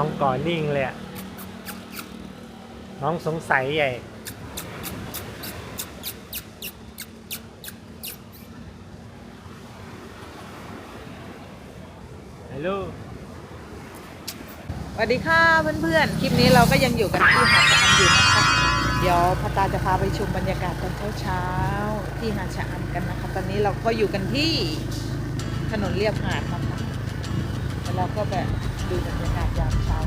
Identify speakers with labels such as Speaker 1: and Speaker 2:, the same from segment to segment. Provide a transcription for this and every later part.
Speaker 1: น้องก่อนนิ่งเลยอะน้องสงสัยใหญ่ ฮัลโหล
Speaker 2: สวัสดีค่ะเพื่อนๆ คลิปนี้เราก็ยังอยู่กันที่หาดชะอำอยู่นะคะ เดี๋ยวพตาจะพาไปชมบรรยากาศตอนเช้าๆที่หาดชะอำกันนะคะ ตอนนี้เราก็อยู่กันที่ถนนเลียบหาดนะคะแล้วเราก็แบบ ดูบรรย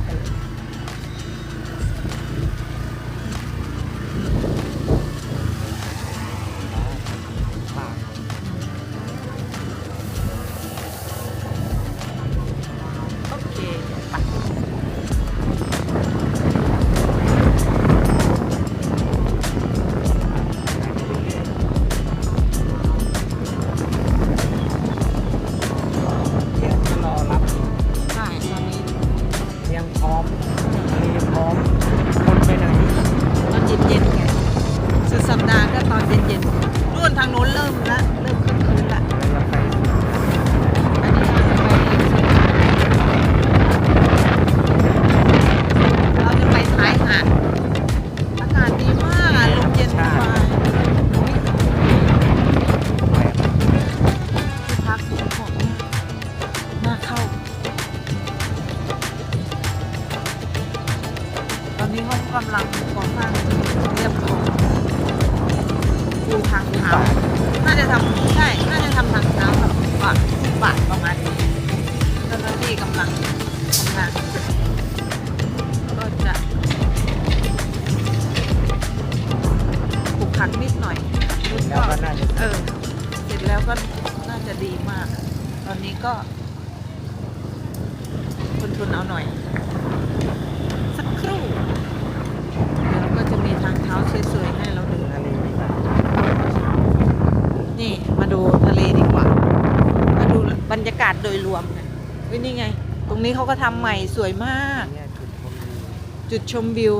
Speaker 2: ากาศโดยร
Speaker 1: ว
Speaker 2: มนะเฮ้ยนี่ไง ตรงนี้เขาก็ทำใหม่สวยมาก
Speaker 1: เนี่ยจุดชมวิว
Speaker 2: จุดชมวิว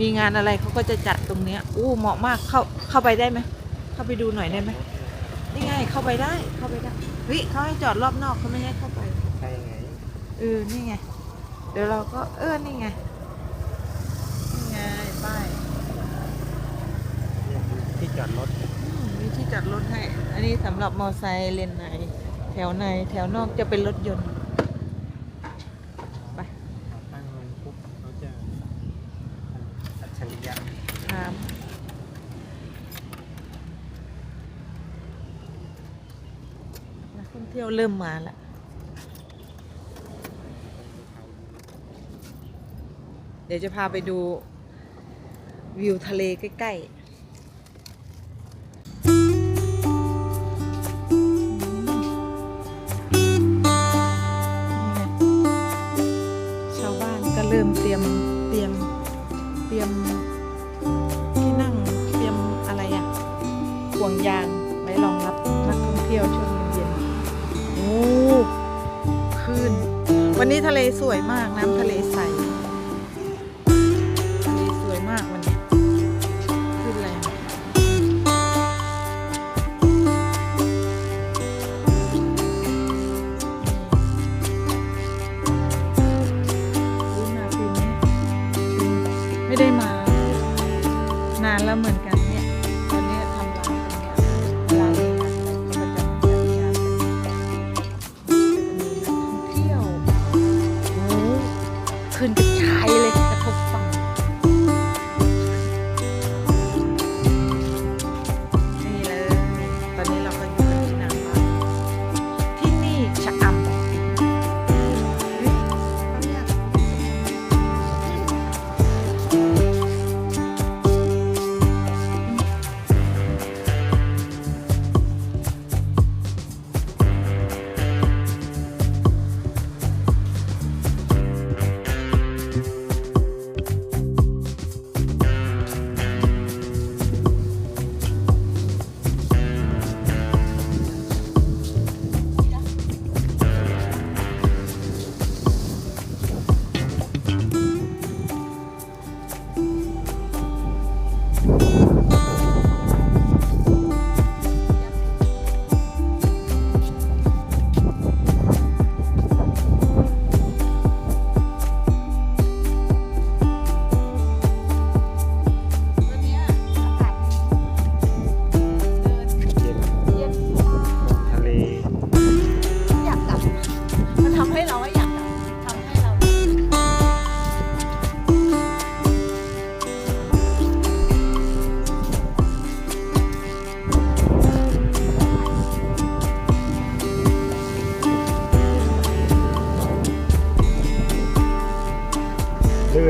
Speaker 2: มีงานอะไรเขาก็จะจัดตรงเนี้ยอู้เหมาะมากเข้าเข้าไปได้ไหมเข้าไปดูหน่อยได้ไหมนี่ไงเข้าไปได้เข้าไปได้เฮ้ยเขาให้จอดรอบนอกเขาไม่ให้เข้าไป
Speaker 1: ใช่ไง
Speaker 2: เออ นี่ไง เดี๋ยวเราก็เออ นี่ไง นี่ไง ป้าย
Speaker 1: เนี่ยที่จอดรถ
Speaker 2: อืมมีที่จอดรถให้ อันนี้สำหรับมอไซค์เลนใน แถวในแถวนอกจะเป็นรถยนต์ไป
Speaker 1: ตั้งลงปุ๊บเขาจะอัจฉริยะ
Speaker 2: ครับนักท่องเที่ยวเริ่มมาแล้วเดี๋ยวจะพาไปดูวิวทะเลใกล้ๆ เยี่ยวช่วงเย็นๆโอ้คลื่นวันนี้ทะเลสวยมากน้ำทะเลใสทะเลสวยมากวันนี้ขึ้นแรงรู้มาปีนี้ไม่ได้มานานแล้วเหมือนกัน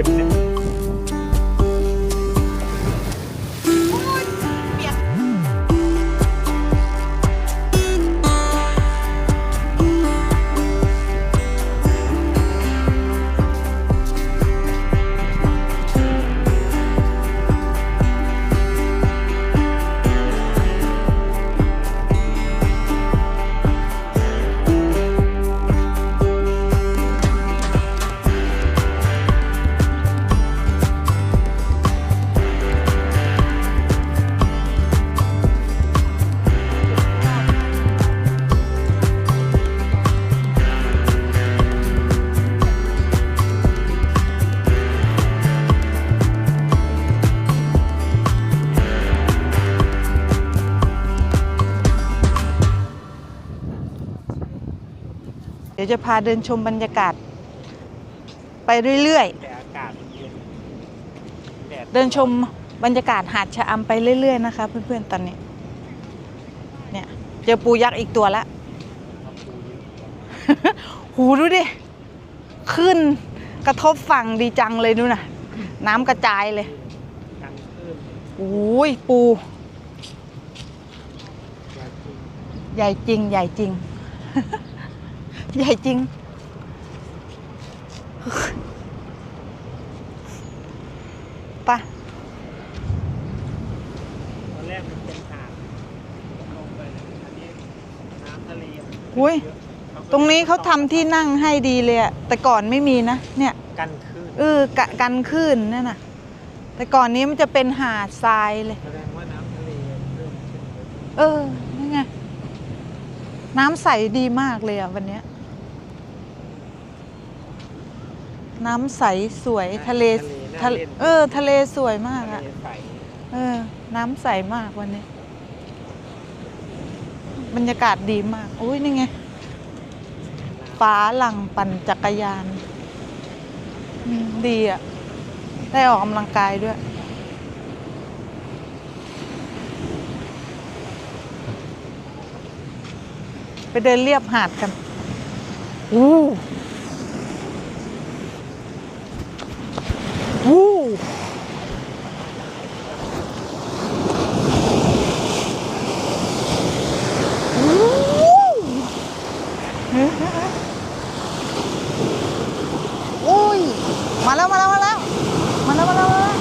Speaker 2: good. ดี๋ยวจะพาเดินชมบรรยากาศ ไปเรื่อย
Speaker 1: แต่อากาศมันเย็นแดด
Speaker 2: ๆ เดินชมบรรยากาศหาดชะอำไปเรื่อยๆนะคะ เพื่อนๆตอนนี้ เนี่ยเจอปูยักษ์อีกตัวละ หูดูดิ ขึ้นกระทบฝั่งดีจังเลยดูนะน้ำกระจายเลย
Speaker 1: กันคลื่น
Speaker 2: โอ้ยปู
Speaker 1: ยาจริง
Speaker 2: ใหญ่จริง ใหญ่จริง ใหญ่จริงไปะ
Speaker 1: ตอนแรกมันเป็นหาดลงไปเลยอันนี้น้ำทะเลมัน
Speaker 2: อุ้ย
Speaker 1: เยอะเาก็
Speaker 2: ตรงนี้เขาทำที่นั่งให้ดีเลยอะแต่ก่อนไม่มีนะ เนี่ย
Speaker 1: กันคลื่น
Speaker 2: เออกะกันคลื่นนั่นน่ะ แต่ก่อนนี้มันจะเป็นหาดทรายเลย
Speaker 1: แสดงว่าน้ำทะเลเริ่มขึ้นเยอะ
Speaker 2: เออ นี่ไง น้ำใสดีมากเลยอะวันเนี้ย น้ำใสสวยทะเลทะเลเออ ทะเลสวยมาก
Speaker 1: ทะ
Speaker 2: อะ
Speaker 1: เลใส
Speaker 2: เออ น้ำใสมากวันนี้ บรรยากาศดีมากอุ้ยนี่ไงฟ้าหลังปั่นจักรยานอืมดีอะได้ออกกำลังกายด้วยไปเดินเรียบหาดกัน อู้ อู้อุ้ย มาแล้ว มาแล้ว มาแล้ว มาแล้ว มาแล้วมาแล้ว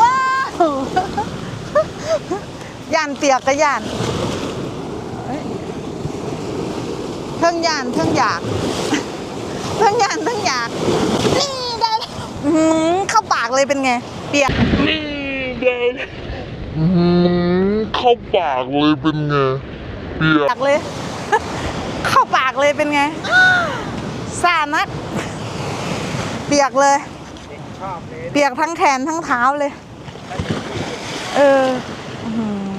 Speaker 2: ว้าว ย่านเปียกก็ย่านเทิงยานเทิงอยากเทิงยานเทิงอยากนี่ได้แล้ว อื้อหือเข้าปากเลยเป็นไง เปียก
Speaker 3: อืมเข้าปากเลยเป็นไงเปียก
Speaker 2: ปากเลย เข้าปากเลยเป็นไงสานัก เปียกเลย
Speaker 1: เด็กชอบเลย
Speaker 2: เปียกทั้งแขนทั้งเท้าเลย เอออื้อหือ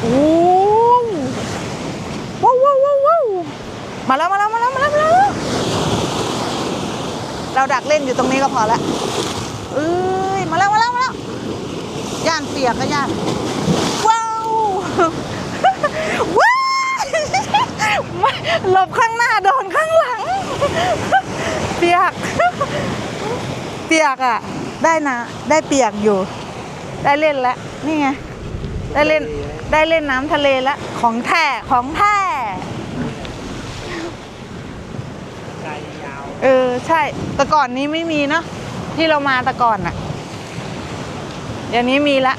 Speaker 2: โอ้ว้าวว้าวว้าวว้าวมาแล้วมาแล้วมาแล้วมาแล้วมาแล้ว เราดักเล่นอยู่ตรงนี้ก็พอละเอ้ยมาแล้วมาแล้วมาแล้วย่านเปียกก็ย่านว้าวว้าวหลบข้างหน้าโดนข้างหลัง เปียก เปียกอะ ได้นะ ได้เปียกอยู่ ได้เล่นแล้วนี่ไงได้เล่นได้เล่นน้ำทะเลแล้วของแท้ของแท้ เออ ใช่ แต่ก่อนนี้ไม่มีเนาะที่เรามาแต่ก่อนอะเดี๋ยวนี้มีละ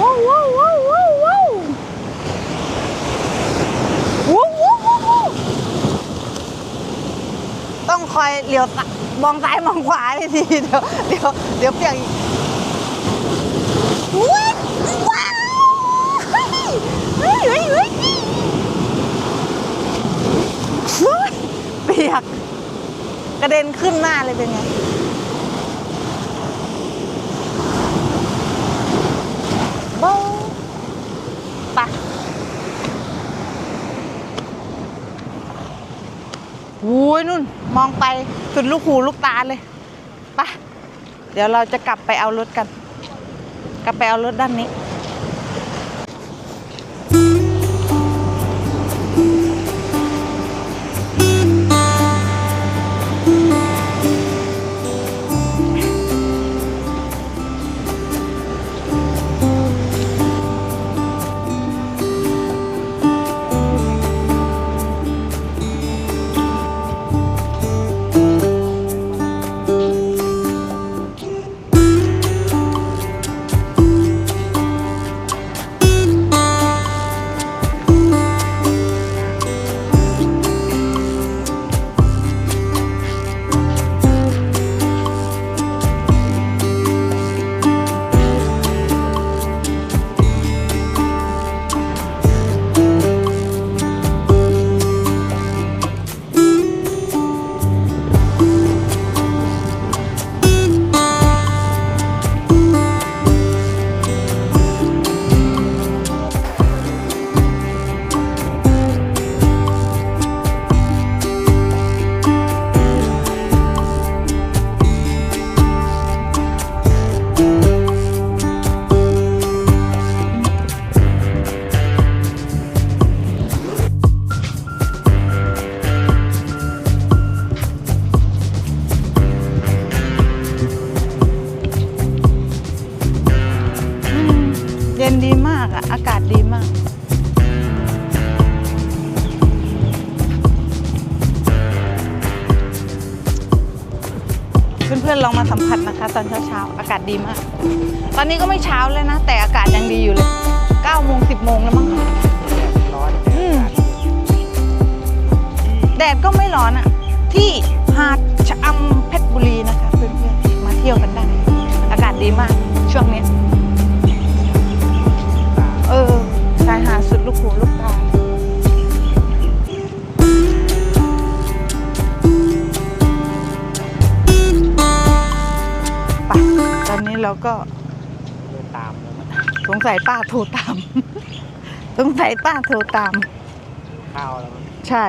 Speaker 2: ว้าวว้าวว้าวว้าวว้าวต้องคอยเหลียวมองซ้ายมองขวาทีเดี๋ยวเดี๋ยวเดี๋ยวเปลี่ยก เด็นขึ้นหน้าเลยเป็นไงบ้งปะโอ้ยนุ่นมองไปสุดลูกหูลูกตาเลยปะเดี๋ยวเราจะกลับไปเอารถกัน กลับไปเอารถด้านนี้ พื่อนๆลองมาสัมผัสนะคะ ตอนเช้าๆอากาศดีมาก ตอนนี้ก็ไม่เช้าเลยนะ แต่อากาศยังดีอยู่เลย9โมง10โมงแล้วมั้ง
Speaker 1: ร้อน
Speaker 2: อืมแดดก็ไม่ร้อนอะที่หาดชะอำเพชรบุรีนะคะเพื่อนๆมาเที่ยวกันได้ อากาศดีมากช่วงนี้ สงสัยป้าโทรตาม สงสัยป้าโทรตาม
Speaker 1: ข้าวแล้วมั้ง
Speaker 2: ใช่